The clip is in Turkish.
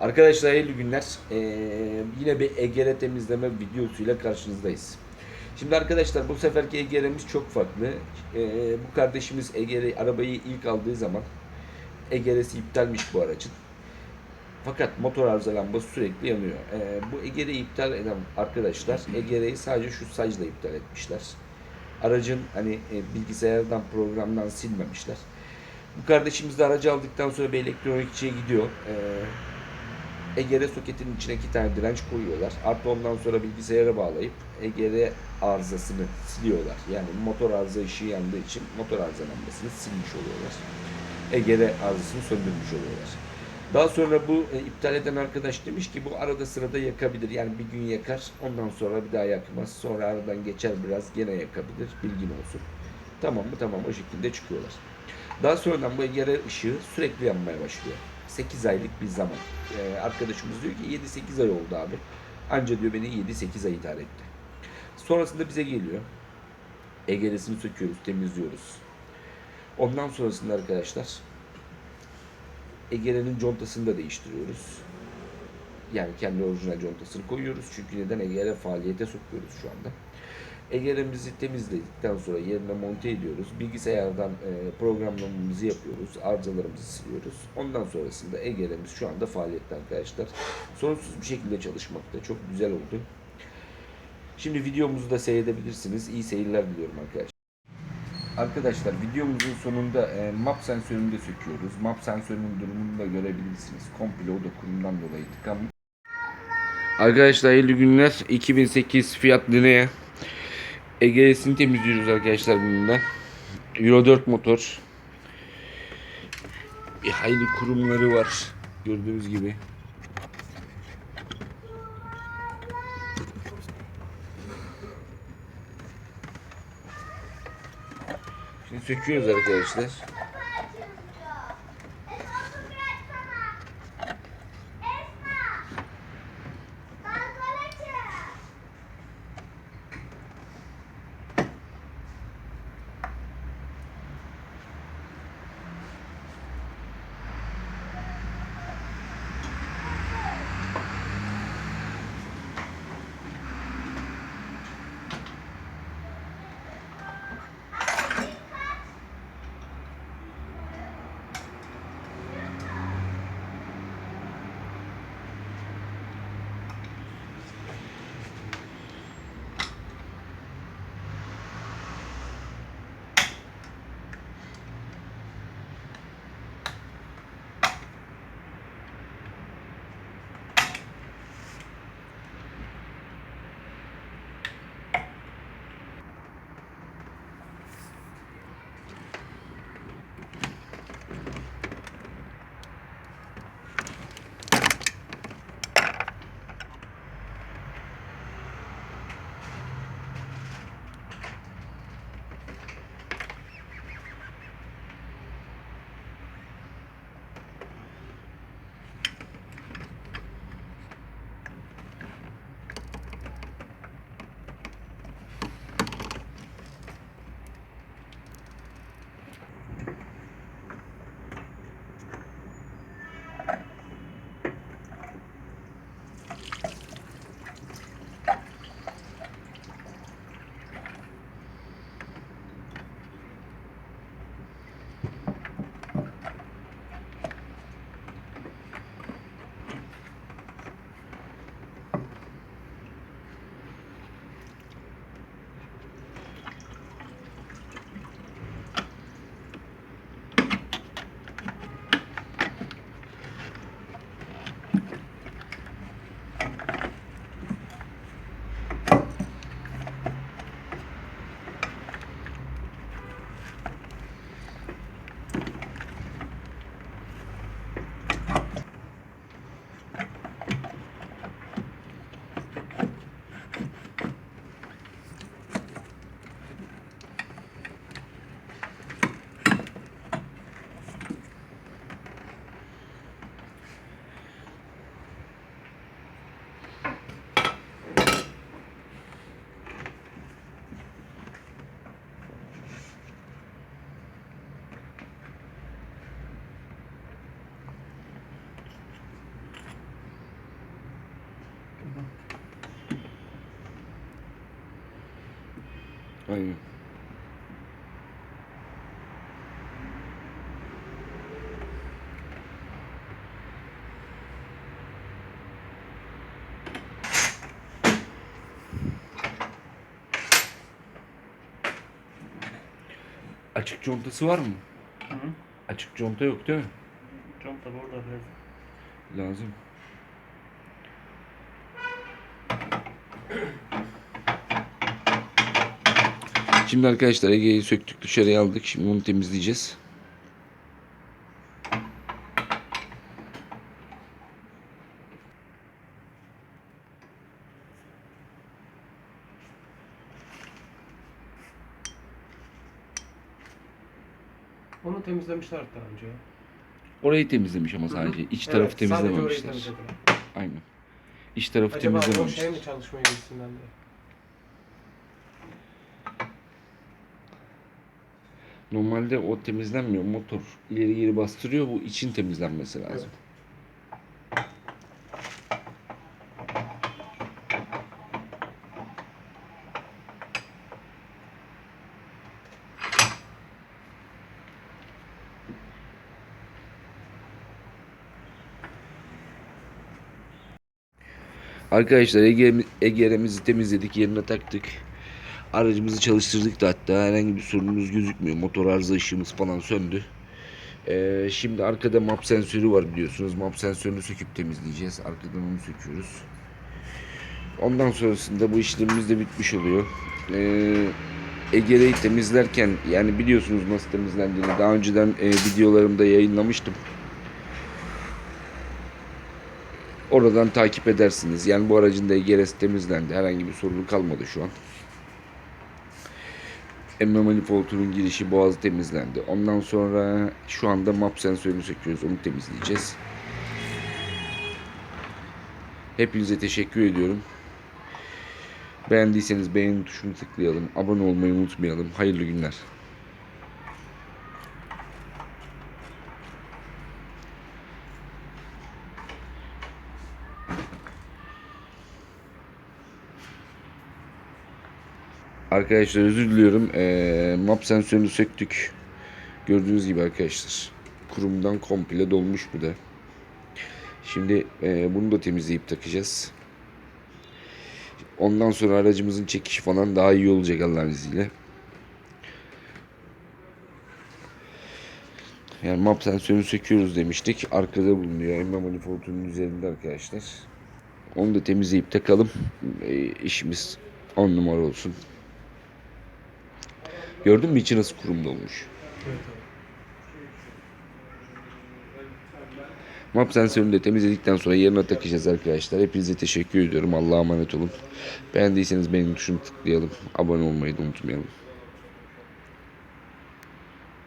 Arkadaşlar hayırlı günler. Ee, yine bir EGR temizleme videosuyla karşınızdayız. Şimdi arkadaşlar bu seferki EGR'miz çok farklı. Ee, bu kardeşimiz EGR arabayı ilk aldığı zaman EGR'si iptalmiş bu aracın. Fakat motor arıza lambası sürekli yanıyor. Ee, bu EGR'yi iptal eden arkadaşlar EGR'yi sadece şu sacla iptal etmişler. Aracın hani e, bilgisayardan programdan silmemişler. Bu kardeşimiz de aracı aldıktan sonra bir elektronikçiye gidiyor. Ee, EGR soketinin içine iki tane direnç koyuyorlar. Artı ondan sonra bilgisayara bağlayıp EGR arızasını siliyorlar. Yani motor arıza ışığı yandığı için motor arıza lambasını silmiş oluyorlar. EGR arızasını söndürmüş oluyorlar. Daha sonra bu e, iptal eden arkadaş demiş ki bu arada sırada yakabilir. Yani bir gün yakar ondan sonra bir daha yakmaz. Sonra aradan geçer biraz gene yakabilir. Bilgin olsun. Tamam mı? Tamam o şekilde çıkıyorlar. Daha sonradan bu EGR ışığı sürekli yanmaya başlıyor. 8 aylık bir zaman. Ee, arkadaşımız diyor ki 7-8 ay oldu abi. Anca diyor beni 7-8 ay idare etti. Sonrasında bize geliyor. EGR'sini söküyoruz, temizliyoruz. Ondan sonrasında arkadaşlar EGR'nin contasını da değiştiriyoruz. Yani kendi orijinal contasını koyuyoruz. Çünkü neden EGR faaliyete sokuyoruz şu anda. EGR'imizi temizledikten sonra yerine monte ediyoruz. Bilgisayardan e, programlamamızı yapıyoruz. Arızalarımızı siliyoruz. Ondan sonrasında EGR'miz şu anda faaliyette arkadaşlar. Sorunsuz bir şekilde çalışmakta. Çok güzel oldu. Şimdi videomuzu da seyredebilirsiniz. İyi seyirler diliyorum arkadaşlar. Arkadaşlar videomuzun sonunda e, map sensörünü de söküyoruz. Map sensörünün durumunu da görebilirsiniz. Komple o da kurumdan dolayı tıkanmış. Arkadaşlar hayırlı günler. 2008 Fiat Linea. EGS'ini temizliyoruz arkadaşlar bununla. Euro 4 motor. Bir hayli kurumları var. Gördüğünüz gibi. Şimdi söküyoruz arkadaşlar. Aynen. Açık contası var mı? Hı hı. Açık conta yok değil mi? Conta burada biraz. Lazım. Şimdi arkadaşlar Ege'yi söktük dışarıya aldık. Şimdi onu temizleyeceğiz. Onu temizlemişler daha önce. Orayı temizlemiş ama sadece. İç tarafı Evet, sadece orayı temizlememişler. temizlediler. Aynen. İç tarafı Acaba o şey mi çalışmaya gitsinler diye. Normalde o temizlenmiyor. Motor ileri geri bastırıyor. Bu için temizlenmesi lazım. Arkadaşlar Ege, Ege'remizi temizledik, yerine taktık. Aracımızı çalıştırdık da hatta herhangi bir sorunumuz gözükmüyor. Motor arıza ışığımız falan söndü. Ee, şimdi arkada map sensörü var biliyorsunuz. Map sensörünü söküp temizleyeceğiz. Arkadan onu söküyoruz. Ondan sonrasında bu işlemimiz de bitmiş oluyor. Ee, Ege'reyi temizlerken yani biliyorsunuz nasıl temizlendiğini daha önceden e, videolarımda yayınlamıştım. Oradan takip edersiniz. Yani bu aracın da EGRS temizlendi. Herhangi bir sorunu kalmadı şu an. Emme manifoldunun girişi boğazı temizlendi. Ondan sonra şu anda map sensörünü söküyoruz. Onu temizleyeceğiz. Hepinize teşekkür ediyorum. Beğendiyseniz beğeni tuşunu tıklayalım. Abone olmayı unutmayalım. Hayırlı günler. Arkadaşlar özür diliyorum. Ee, map sensörünü söktük. Gördüğünüz gibi arkadaşlar. Kurumdan komple dolmuş bu da. Şimdi e, bunu da temizleyip takacağız. Ondan sonra aracımızın çekişi falan daha iyi olacak Allah'ın izniyle. Yani map sensörünü söküyoruz demiştik. Arkada bulunuyor. Emme manifoldunun üzerinde arkadaşlar. Onu da temizleyip takalım. E, işimiz on numara olsun. Gördün mü içi nasıl kurumda olmuş? Map sensörünü de temizledikten sonra yerine takacağız arkadaşlar. Hepinize teşekkür ediyorum. Allah'a emanet olun. Beğendiyseniz beğeni tuşunu tıklayalım. Abone olmayı da unutmayalım.